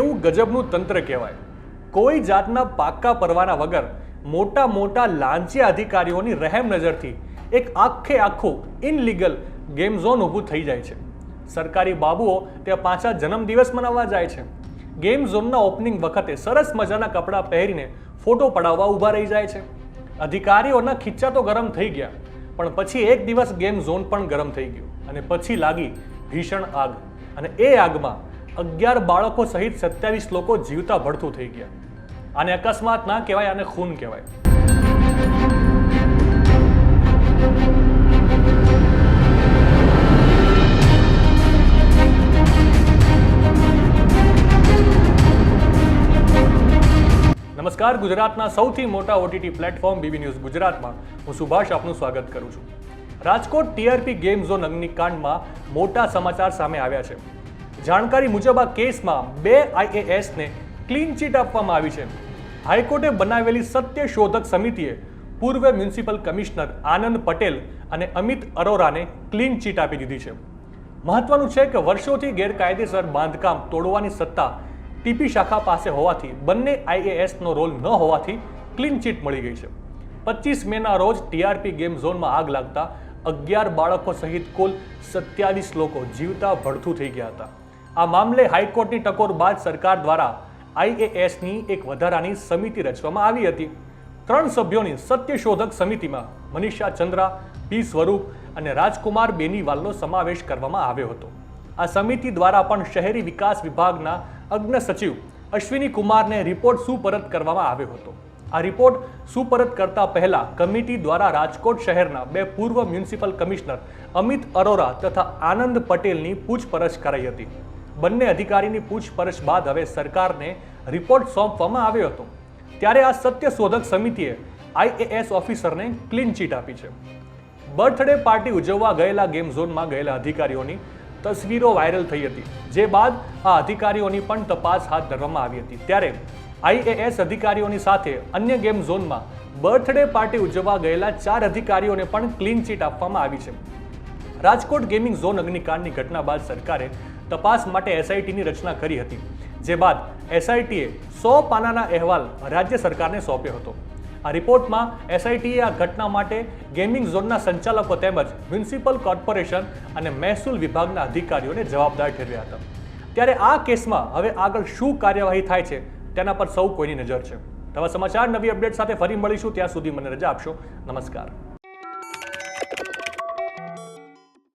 ગજબનું તંત્ર કહેવાય? કોઈ જાતના પાક્કા પરવાના વગર મોટા મોટા લાંચિયા અધિકારીઓની રહેમ નજરથી એક આખે આખું ઇનલીગલ ગેમ ઝોન ઊભું થઈ જાય છે. સરકારી બાબુઓ ત્યાં પાછા જન્મદિવસ મનાવવા જાય છે. ગેમ ઝોનના ઓપનિંગ વખતે સરસ મજાના કપડાં પહેરીને ફોટો પડાવવા ઊભા રહી જાય છે. અધિકારીઓના ખીચ્ચા તો ગરમ થઈ ગયા, પણ પછી એક દિવસ ગેમ ઝોન પણ ગરમ થઈ ગયો અને પછી લાગી ભીષણ આગ. અને એ આગમાં અગિયાર બાળકો સહિત સત્યાવીસ લોકો જીવતા ભડથું થઈ ગયા. આને અકસ્માત ના કહેવાય, આને ખૂન કહેવાય. નમસ્કાર, ગુજરાતના સૌથી મોટા ઓટીટી પ્લેટફોર્મ બીબી ન્યૂઝ ગુજરાતમાં હું સુભાષ આપનું સ્વાગત કરું છું. રાજકોટ ટીઆરપી ગેમ ઝોન અગ્નિકાંડમાં મોટા સમાચાર સામે આવ્યા છે. જાણકારી મુજબ આ કેસમાં બે આઈએએસને ક્લીન ચીટ આપવામાં આવી છે. હાઈકોર્ટે બનાવેલી સત્ય શોધક સમિતિએ પૂર્વ મ્યુનિસિપલ કમિશનર આનંદ પટેલ અને અમિત અરોરાને ક્લીન ચીટ આપી દીધી છે. મહત્વનું છે કે વર્ષોથી ગેરકાયદેસર બાંધકામ તોડવાની સત્તા ટીપી શાખા પાસે હોવાથી બંને આઈએએસનો રોલ ન હોવાથી ક્લીન ચીટ મળી ગઈ છે. પચીસ મેના રોજ ટીઆરપી ગેમ ઝોનમાં આગ લાગતા અગિયાર બાળકો સહિત કુલ સત્યાવીસ લોકો જીવતા ભડથું થઈ ગયા હતા. આ મામલે હાઈકોર્ટની ટકોર બાદ સરકાર દ્વારા આઈએએસની એક વધારાની સમિતિ રચવામાં આવી હતી. ત્રણ સભ્યોની સત્યશોધક સમિતિમાં મનીષા ચંદ્રા, પી સ્વરૂપ અને રાજકુમાર બેનીવાલનો સમાવેશ કરવામાં આવ્યો હતો. આ સમિતિ દ્વારા પણ શહેરી વિકાસ વિભાગના અગ્ન સચિવ અશ્વિની કુમારને રિપોર્ટ સુપરત કરવામાં આવ્યો હતો. આ રિપોર્ટ સુપરત કરતા પહેલા કમિટી દ્વારા રાજકોટ શહેરના બે પૂર્વ મ્યુનિસિપલ કમિશનર અમિત અરોરા તથા આનંદ પટેલની પૂછપરછ કરાઈ હતી. બંને અધિકારીની પૂછપરછ બાદ હવે સરકારને રિપોર્ટ સોંપવામાં આવ્યો હતો. ત્યારે આ સત્ય શોધક સમિતિએ આઈએએસ ઓફિસરને ક્લીન ચીટ આપી છે. બર્થડે પાર્ટી ઉજવવા ગયેલા ગેમ ઝોનમાં ગયેલા અધિકારીઓની તસવીરો વાયરલ થઈ હતી, જે બાદ આ અધિકારીઓની પણ તપાસ હાથ ધરવામાં આવી હતી. ત્યારે આઈએએસ અધિકારીઓની સાથે અન્ય ગેમ ઝોનમાં બર્થડે પાર્ટી ઉજવવા ગયેલા ચાર અધિકારીઓને પણ ક્લીન ચીટ આપવામાં આવી છે. રાજકોટ ગેમિંગ ઝોન અગ્નિકાંડની ઘટના બાદ સરકારે તપાસ માટે એસઆઈટીની રચના કરી હતી, જે બાદ એસઆઈટીએ સો પાનાના અહેવાલ રાજ્ય સરકારને સોંપ્યો હતો. આ રિપોર્ટમાં એસઆઈટીએ આ ઘટના માટે ગેમિંગ ઝોનના સંચાલકો તેમજ મ્યુનિસિપલ કોર્પોરેશન અને મહેસૂલ વિભાગના અધિકારીઓને જવાબદાર ઠેરવ્યા હતા. ત્યારે આ કેસમાં હવે આગળ શું કાર્યવાહી થાય છે, તેના પર સૌ કોઈની નજર છે. નવા સમાચાર નવી અપડેટ સાથે ફરી મળીશું, ત્યાં સુધી મને રજા આપશો. નમસ્કાર.